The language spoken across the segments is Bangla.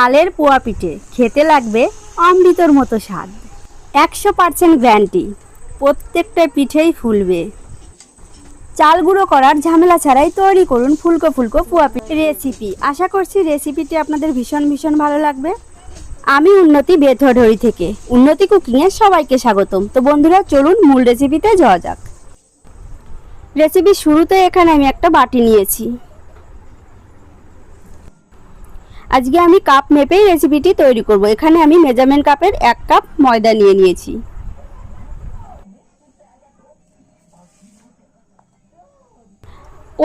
তালের পোয়া পিঠে খেতে লাগবে অমৃতর মতো স্বাদ। একশো পার্সেন্ট গ্যারান্টি, প্রত্যেকটা পিঠেই ফুলবে। চাল গুঁড়ো করার ঝামেলা ছাড়াই তৈরি করুন ফুলকো ফুলকো পোয়া পিঠে রেসিপি। আশা করছি রেসিপিটি আপনাদের ভীষণ ভীষণ ভালো লাগবে। আমি উন্নতি বেথরহরি থেকে, উন্নতি কুকিংয়ে সবাইকে স্বাগতম। তো বন্ধুরা, চলুন মূল রেসিপিতে যাওয়া যাক। রেসিপির শুরুতে এখানে আমি একটা বাটি নিয়েছি। আজকে আমি কাপ মেপেই রেসিপিটি তৈরি করব। এখানে আমি মেজারমেন্ট কাপের এক কাপ ময়দা নিয়ে নিয়েছি।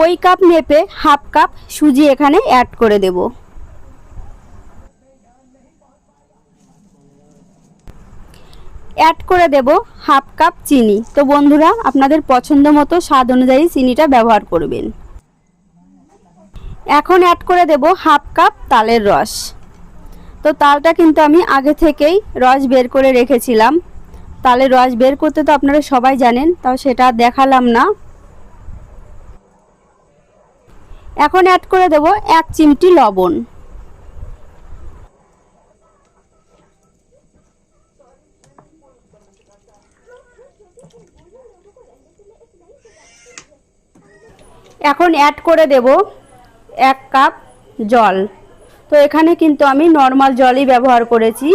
ওই কাপ মেপে হাফ কাপ সুজি এখানে অ্যাড করে দেব। অ্যাড করে দেব হাফ কাপ চিনি। তো বন্ধুরা, আপনাদের পছন্দ মতো স্বাদ অনুযায়ী চিনিটা ব্যবহার করবেন। এখন অ্যাড করে দেব হাফ কাপ তালের রস। তো তালটা কিন্তু আমি আগে থেকেই রস বের করে রেখেছিলাম। তালের রস বের করতে তো আপনারা সবাই জানেন, তাও সেটা দেখালাম না। এখন অ্যাড করে দেব এক চিমটি লবণ। এখন অ্যাড করে দেব এক কাপ জল। তো এখানে কিন্তু আমি নর্মাল জলই ব্যবহার করেছি।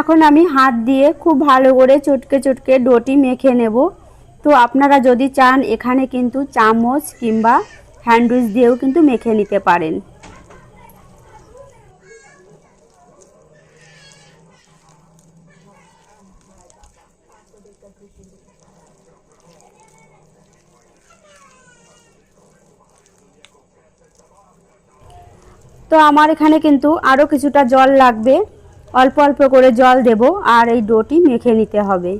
এখন আমি হাত দিয়ে খুব ভালো করে চটকে চটকে ডোটি মেখে নেব। তো আপনারা যদি চান, এখানে কিন্তু চামচ কিংবা হ্যান্ডউইচ দিয়েও কিন্তু মেখে নিতে পারেন। তো আমার এখানে কিন্তু আরও কিছুটা জল লাগবে। অল্প অল্প করে জল দেব আর এই ডোটি মেখে নিতে হবে।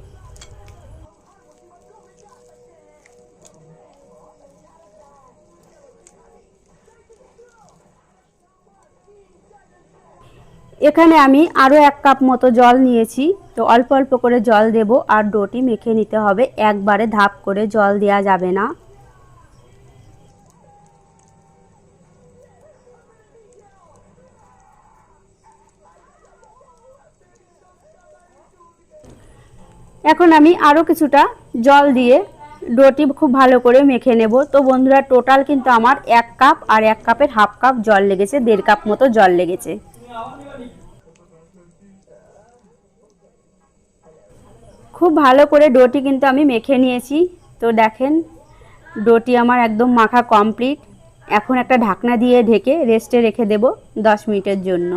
এখানে আমি আরও এক কাপ মতো জল নিয়েছি। তো অল্প অল্প করে জল দেব আর ডোটি মেখে নিতে হবে। একবারে ধাপ করে জল দেওয়া যাবে না। এখন আমি আরও কিছুটা জল দিয়ে ডোটি খুব ভালো করে মেখে নেব। তো বন্ধুরা, টোটাল কিন্তু আমার এক কাপ আর এক কাপের হাফ কাপ জল লেগেছে, দেড় কাপ মতো জল লেগেছে। খুব ভালো করে ডোটি কিন্তু আমি মেখে নিয়েছি। তো দেখেন, ডোটি আমার একদম মাখা কমপ্লিট। এখন একটা ঢাকনা দিয়ে ঢেকে রেস্টে রেখে দেব দশ মিনিটের জন্য।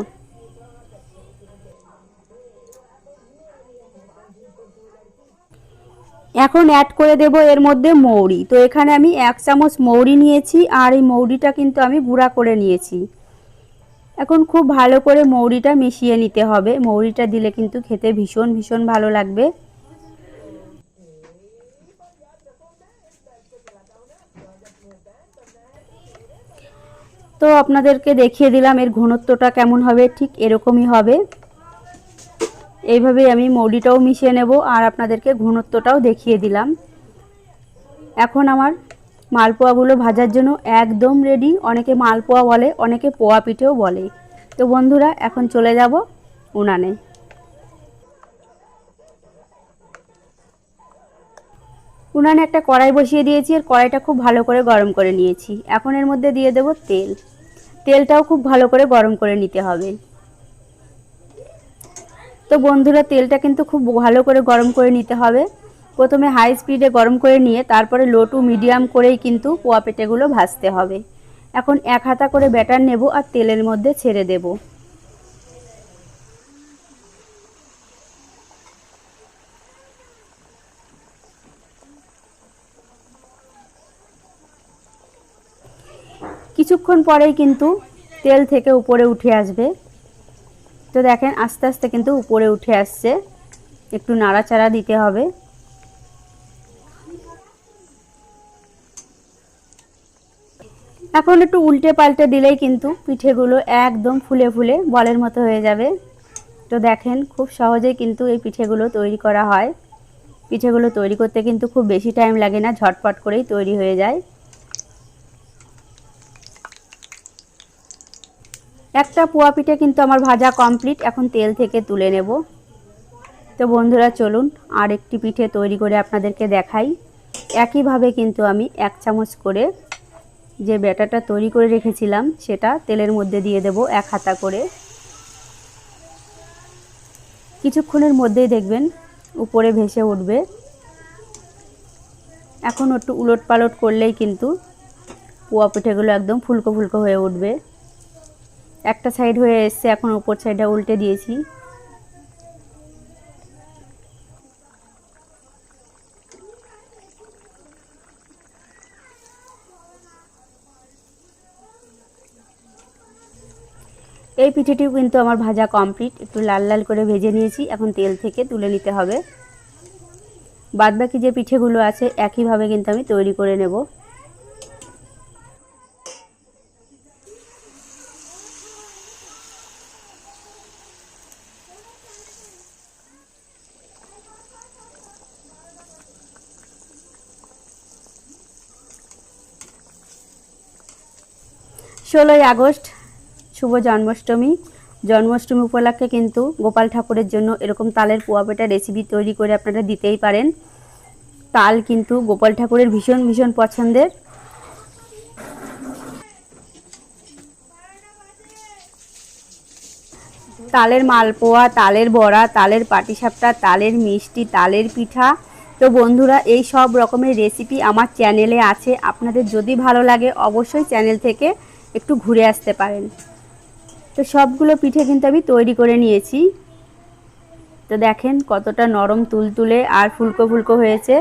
এখন অ্যাড করে দেব এর মধ্যে মৌরি। তো এখানে আমি এক চামচ মৌরি নিয়েছি, আর এই মৌরিটা কিন্তু আমি গুঁড়া করে নিয়েছি। এখন খুব ভালো করে মৌরিটা মিশিয়ে নিতে হবে। মৌরিটা দিলে কিন্তু খেতে ভীষণ ভীষণ ভালো লাগবে। তো আপনাদেরকে দেখিয়ে দিলাম এর ঘনত্বটা কেমন হবে, ঠিক এরকমই হবে। এইভাবেই আমি মৌরিটাও মিশিয়ে নেব আর আপনাদেরকে ঘনত্বটাও দেখিয়ে দিলাম। এখন আমার মালপোয়াগুলো ভাজার জন্য একদম রেডি অনেকে মালপোয়া বলে, অনেকে পোয়া পিঠেও বলে। তো বন্ধুরা, এখন চলে যাব উনানে। উনানে একটা কড়াই বসিয়ে দিয়েছি, আর কড়াইটা খুব ভালো করে গরম করে নিয়েছি। এখন এর মধ্যে দিয়ে দেব তেল। তেলটাও খুব ভালো করে গরম করে নিতে হবে। তো বন্ধুরা, তেলটা কিন্তু খুব ভালো করে গরম করে নিতে হবে। প্রথমে হাই স্পিডে গরম করে নিয়ে, তারপরে লো টু মিডিয়াম করেই কিন্তু পোয়া পেটেগুলো ভাজতে হবে। এখন এক হাতা করে ব্যাটার নেব আর তেলের মধ্যে ছেড়ে দেব। কিছুক্ষণ পরেই কিন্তু তেল থেকে উপরে উঠে আসবে। তো দেখেন আস্তে আস্তে কিন্তু উপরে উঠে আসছে। একটু নাড়াচাড়া দিতে হবে। এখন একটু উল্টে পাল্টে দিলেই কিন্তু পিঠেগুলো একদম ফুলে ফুলে বলের মতো হয়ে যাবে। তো দেখেন খুব সহজেই কিন্তু এই পিঠেগুলো তৈরি করা হয়। পিঠেগুলো তৈরি করতে কিন্তু খুব বেশি টাইম লাগে না, ঝটপট করেই তৈরি হয়ে যায়। একটা পোয়া পিঠে কিন্তু আমার ভাজা কমপ্লিট এখন তেল থেকে তুলে নেব। তো বন্ধুরা, চলুন আর একটি পিঠে তৈরি করে আপনাদেরকে দেখাই। একইভাবে কিন্তু আমি এক চামচ করে যে ব্যাটাটা তৈরি করে রেখেছিলাম, সেটা তেলের মধ্যে দিয়ে দেব এক হাতা করে। কিছুক্ষণের মধ্যেই দেখবেন উপরে ভেসে উঠবে। এখন একটু উলট পালট করলেই কিন্তু পোয়া পিঠেগুলো একদম ফুলকো ফুলকো হয়ে উঠবে। একটা সাইড হয়ে এসছে, এখন উপর সাইডটা উল্টে দিয়েছি। এই পিঠেটিও কিন্তু আমার ভাজা কমপ্লিট একটু লাল লাল করে ভেজে নিয়েছি, এখন তেল থেকে তুলে নিতে হবে। বাদবাকি যে পিঠেগুলো আছে, একইভাবে কিন্তু আমি তৈরি করে নেব। ষোলোই আগস্ট, শুভ জন্মাষ্টমী। জন্মাষ্টমী উপলক্ষে কিন্তু গোপাল ঠাকুরের জন্য এরকম তালের পোয়া পেটা রেসিপি তৈরি করে আপনারা দিতেই পারেন। তাল কিন্তু গোপাল ঠাকুরের ভীষণ ভীষণ পছন্দের। তালের মালপোয়া, তালের বড়া, তালের পাটিসাপটা, তালের মিষ্টি, তালের পিঠা। তো বন্ধুরা, এই সব রকমের রেসিপি আমার চ্যানেলে আছে। আপনাদের যদি ভালো লাগে অবশ্যই চ্যানেল থেকে একটু ঘুরে আসতে পারেন। তো সবগুলো পিঠে কিন্তু আমি তৈরি করে নিয়েছি। তো দেখেন কতটা নরম তুলতুলে আর ফুলকো ফুলকো হয়েছে।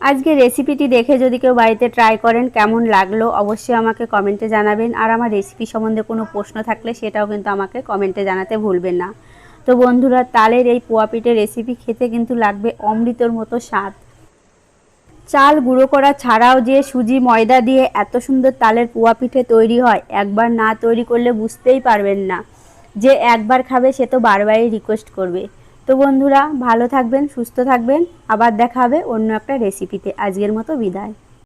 আজকে রেসিপিটি দেখে যদি কেউ বাড়িতে ট্রাই করেন, কেমন লাগল অবশ্যই আমাকে কমেন্টে জানাবেন। আর আমার রেসিপি সম্বন্ধে কোনো প্রশ্ন থাকলে সেটাও কিন্তু আমাকে কমেন্টে জানাতে ভুলবেন না। তো বন্ধুরা, তালের এই পোয়া পিঠে রেসিপি খেতে কিন্তু লাগবে অমৃতর মতো স্বাদ। চাল গুঁড়ো করা ছাড়াও যে সুজি ময়দা দিয়ে এত সুন্দর তালের পুয়া পিঠে তৈরি হয়, একবার না তৈরি করলে বুঝতেই পারবেন না। যে একবার খাবে সে তো বারবারই রিকোয়েস্ট করবে। তো বন্ধুরা, ভালো থাকবেন, সুস্থ থাকবেন। আবার দেখা হবে অন্য একটা রেসিপিতে আজকের মতো বিদায়।